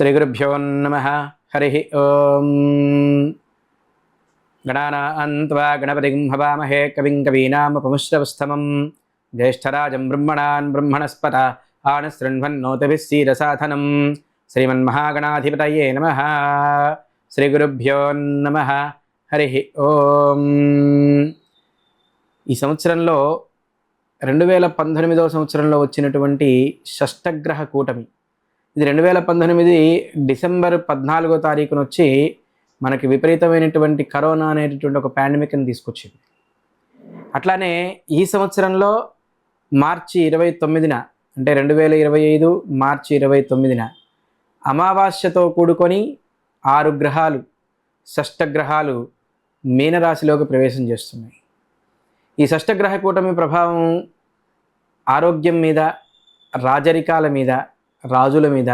శ్రీగురుభ్యో నమ. హరి ఓం. గణానాన్వా గణపతిం హవామహే కవిం కవీనామపముశ్రవస్తమం. జ్యేష్ఠరాజం బ్రహ్మణాన్ బ్రహ్మణస్పత ఆనశృణ్వన్నోతభిः సీరసాధనం శ్రీమన్మహాగణాధిపతయే నమ. శ్రీగురుభ్యో నమ. హరి ఓం. ఈ సంవత్సరంలో రెండు వేల పంతొమ్మిదవ సంవత్సరంలో వచ్చినటువంటి షష్టగ్రహ కూటమి. ఇది రెండు వేల పంతొమ్మిది డిసెంబర్ పద్నాలుగో తారీఖున వచ్చి మనకి విపరీతమైనటువంటి కరోనా అనేటటువంటి ఒక పాండమిక్ని తీసుకొచ్చింది. అట్లానే ఈ సంవత్సరంలో మార్చి ఇరవై తొమ్మిదిన అంటే రెండు వేల ఇరవై ఐదు మార్చి ఇరవై తొమ్మిదిన అమావాస్యతో కూడుకొని ఆరు గ్రహాలు షష్టగ్రహాలు మీనరాశిలోకి ప్రవేశం చేస్తున్నాయి. ఈ షష్టగ్రహ కూటమి ప్రభావం ఆరోగ్యం మీద రాజరికాల మీద రాజుల మీద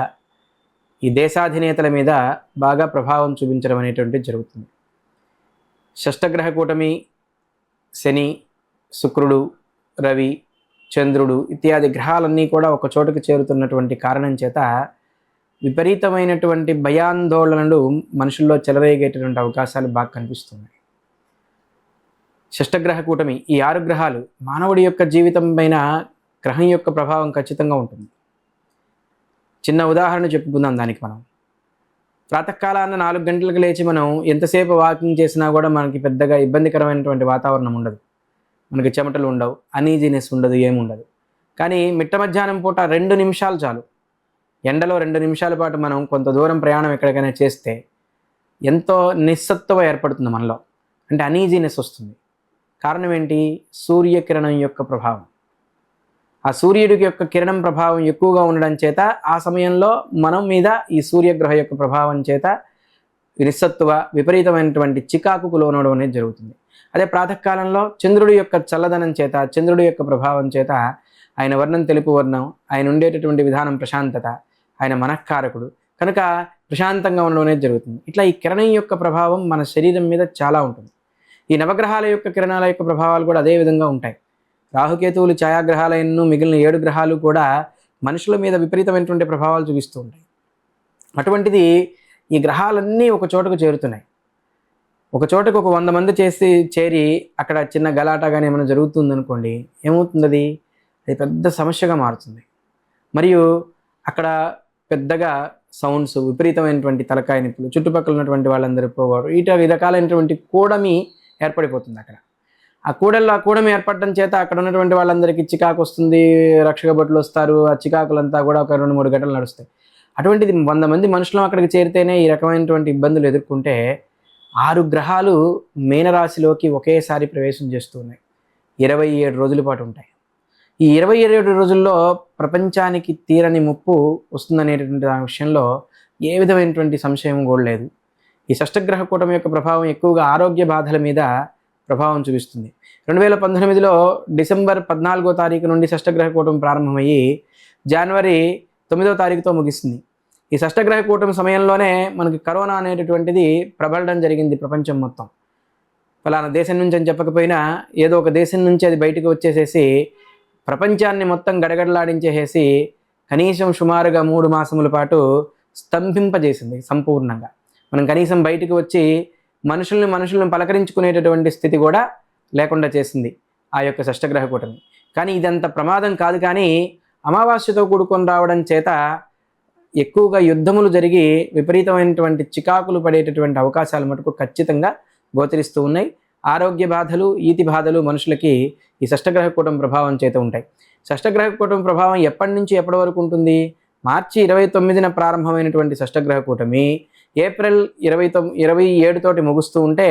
ఈ దేశాధినేతల మీద బాగా ప్రభావం చూపించడం అనేటువంటిది జరుగుతుంది. షష్టగ్రహ కూటమి శని శుక్రుడు రవి చంద్రుడు ఇత్యాది గ్రహాలన్నీ కూడా ఒక చోటుకు చేరుతున్నటువంటి కారణం చేత విపరీతమైనటువంటి భయాందోళనలు మనుషుల్లో చెలరేగేటటువంటి అవకాశాలు బాగా కనిపిస్తున్నాయి. షష్టగ్రహ కూటమి ఈ ఆరు గ్రహాలు మానవుడి యొక్క జీవితం పైన గ్రహం యొక్క ప్రభావం ఖచ్చితంగా ఉంటుంది. చిన్న ఉదాహరణ చెప్పుకుందాం దానికి మనం. ప్రాతకాలాన నాలుగు గంటలకు లేచి మనం ఎంతసేపు వాకింగ్ చేసినా కూడా మనకి పెద్దగా ఇబ్బందికరమైనటువంటి వాతావరణం ఉండదు. మనకి చెమటలు ఉండవు అనీజీనెస్ ఉండదు ఏముండదు కానీ మిట్ట మధ్యాహ్నం పూట రెండు నిమిషాలు చాలు. ఎండలో రెండు నిమిషాల పాటు మనం కొంత దూరం ప్రయాణం ఎక్కడికైనా చేస్తే ఎంతో నిస్సత్వం ఏర్పడుతుంది మనలో. అంటే అనీజీనెస్ వస్తుంది. కారణం ఏంటి? సూర్యకిరణం యొక్క ప్రభావం. ఆ సూర్యుడికి యొక్క కిరణం ప్రభావం ఎక్కువగా ఉండడం చేత ఆ సమయంలో మనం మీద ఈ సూర్యగ్రహ యొక్క ప్రభావం చేత నిస్సత్తువ విపరీతమైనటువంటి చికాకుకు లోనవడం అనేది జరుగుతుంది. అదే ప్రాతకాలంలో చంద్రుడి యొక్క చల్లదనం చేత చంద్రుడి యొక్క ప్రభావం చేత ఆయన వర్ణం తెలుపు వర్ణం ఆయన ఉండేటటువంటి విధానం ప్రశాంతత ఆయన మనఃకారకుడు కనుక ప్రశాంతంగా ఉండడం అనేది జరుగుతుంది. ఇట్లా ఈ కిరణం యొక్క ప్రభావం మన శరీరం మీద చాలా ఉంటుంది. ఈ నవగ్రహాల యొక్క కిరణాల యొక్క ప్రభావాలు కూడా అదే విధంగా ఉంటాయి. రాహుకేతువులు ఛాయాగ్రహాలైనను మిగిలిన ఏడు గ్రహాలు కూడా మనుషుల మీద విపరీతమైనటువంటి ప్రభావాలు చూపిస్తూ ఉంటాయి. అటువంటిది ఈ గ్రహాలన్నీ ఒక చోటకు చేరుతున్నాయి. ఒక చోటకు ఒక వంద మంది చేసి చేరి అక్కడ చిన్న గలాట కానీ ఏమైనా జరుగుతుంది అనుకోండి ఏమవుతుంది అది అది పెద్ద సమస్యగా మారుతుంది. మరియు అక్కడ పెద్దగా సౌండ్స్ విపరీతమైనటువంటి తలకాయ నొప్పులు చుట్టుపక్కల ఉన్నటువంటి వాళ్ళందరూ పోవారు ఇట రకాలైనటువంటి కూడమి ఏర్పడిపోతుంది అక్కడ. ఆ కూడల్లో ఆ కూడమి ఏర్పడటం చేత అక్కడ ఉన్నటువంటి వాళ్ళందరికీ చికాకు వస్తుంది రక్షక భటులు వస్తారు ఆ చికాకులంతా కూడా ఒక రెండు మూడు గంటలు నడుస్తాయి. అటువంటిది వంద మంది మనుషులు అక్కడికి చేరితేనే ఈ రకమైనటువంటి ఇబ్బందులు ఎదుర్కొంటే ఆరు గ్రహాలు మీనరాశిలోకి ఒకేసారి ప్రవేశం చేస్తూ ఉన్నాయి ఇరవై ఏడు రోజుల పాటు ఉంటాయి. ఈ ఇరవై ఏడు రోజుల్లో ప్రపంచానికి తీరని ముప్పు వస్తుందనేటటువంటి ఆ విషయంలో ఏ విధమైనటువంటి సంశయం కూడా లేదు. ఈ షష్టగ్రహ కూటమి యొక్క ప్రభావం ఎక్కువగా ఆరోగ్య బాధల మీద ప్రభావం చూపిస్తుంది. రెండు వేల పంతొమ్మిదిలో డిసెంబర్ పద్నాలుగో తారీఖు నుండి షష్టగ్రహ కూటమి ప్రారంభమయ్యి జనవరి తొమ్మిదో తారీఖుతో ముగిస్తుంది. ఈ షష్టగ్రహ కూటమి సమయంలోనే మనకి కరోనా అనేటటువంటిది ప్రబలడం జరిగింది ప్రపంచం మొత్తం. ఫలానా దేశం నుంచి అని చెప్పకపోయినా ఏదో ఒక దేశం నుంచి అది బయటకు వచ్చేసేసి ప్రపంచాన్ని మొత్తం గడగడలాడించేసేసి కనీసం సుమారుగా మూడు మాసముల పాటు స్తంభింపజేసింది సంపూర్ణంగా. మనం కనీసం బయటికి వచ్చి మనుషుల్ని మనుషులను పలకరించుకునేటటువంటి స్థితి కూడా లేకుండా చేసింది ఆ యొక్క షష్టగ్రహ కూటమి. కానీ ఇదంత ప్రమాదం కాదు కానీ అమావాస్యతో కూడుకొని రావడం చేత ఎక్కువగా యుద్ధములు జరిగి విపరీతమైనటువంటి చికాకులు పడేటటువంటి అవకాశాలు మటుకు ఖచ్చితంగా గోచరిస్తూ ఉన్నాయి. ఆరోగ్య బాధలు ఈతి బాధలు మనుషులకి ఈ షష్టగ్రహ కూటమి ప్రభావం చేత ఉంటాయి. షష్టగ్రహ కూటమి ప్రభావం ఎప్పటి నుంచి ఎప్పటి వరకు ఉంటుంది? మార్చి ఇరవై తొమ్మిదిన ప్రారంభమైనటువంటి షష్టగ్రహ కూటమి ఏప్రిల్ ఇరవై తొమ్ ఇరవై ఏడుతోటి ముగుస్తూ ఉంటే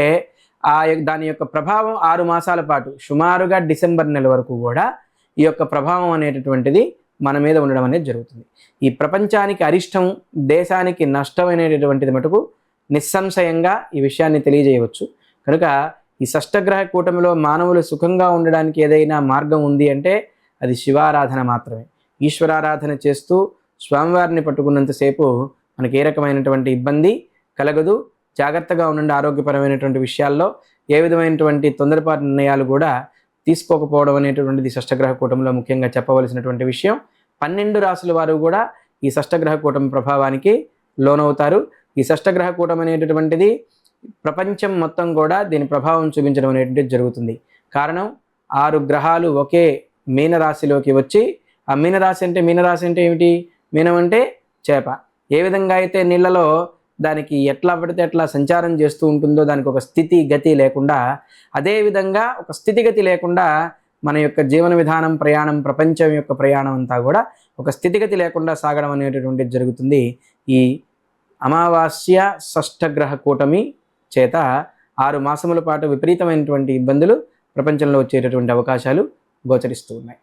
ఆ యొక్క- దాని యొక్క ప్రభావం ఆరు మాసాల పాటు సుమారుగా డిసెంబర్ నెల వరకు కూడా ఈ యొక్క ప్రభావం అనేటటువంటిది మన మీద ఉండడం అనేది జరుగుతుంది. ఈ ప్రపంచానికి అరిష్టం దేశానికి నష్టం అనేటటువంటిది మటుకు నిస్సంశయంగా ఈ విషయాన్ని తెలియజేయవచ్చు. కనుక ఈ షష్టగ్రహ కూటమిలో మానవులు సుఖంగా ఉండడానికి ఏదైనా మార్గం ఉంది అంటే అది శివారాధన మాత్రమే. ఈశ్వరారాధన చేస్తూ స్వామివారిని పట్టుకున్నంతసేపు మనకి ఏ రకమైనటువంటి ఇబ్బంది కలగదు. జాగ్రత్తగా ఉండండి ఆరోగ్యపరమైనటువంటి విషయాల్లో. ఏ విధమైనటువంటి తొందరపాటు నిర్ణయాలు కూడా తీసుకోకపోవడం అనేటువంటిది షష్టగ్రహ కూటమిలో ముఖ్యంగా చెప్పవలసినటువంటి విషయం. పన్నెండు రాసుల వారు కూడా ఈ షష్టగ్రహ కూటమి ప్రభావానికి లోనవుతారు. ఈ షష్టగ్రహ కూటం అనేటటువంటిది ప్రపంచం మొత్తం కూడా దీని ప్రభావం చూపించడం అనేటువంటిది జరుగుతుంది. కారణం ఆరు గ్రహాలు ఒకే మీనరాశిలోకి వచ్చి ఆ మీనరాశి అంటే మీనరాశి అంటే ఏమిటి? మీనం అంటే చేప. ఏ విధంగా అయితే నీళ్ళలో దానికి ఎట్లా పడితే ఎట్లా సంచారం చేస్తూ ఉంటుందో దానికి ఒక స్థితి గతి లేకుండా అదేవిధంగా ఒక స్థితిగతి లేకుండా మన యొక్క జీవన విధానం ప్రయాణం ప్రపంచం యొక్క ప్రయాణం అంతా కూడా ఒక స్థితిగతి లేకుండా సాగడం అనేటటువంటిది జరుగుతుంది. ఈ అమావాస్య షష్ఠగ్రహ కూటమి చేత ఆరు మాసముల పాటు విపరీతమైనటువంటి ఇబ్బందులు ప్రపంచంలో వచ్చేటటువంటి అవకాశాలు గోచరిస్తూ ఉన్నాయి.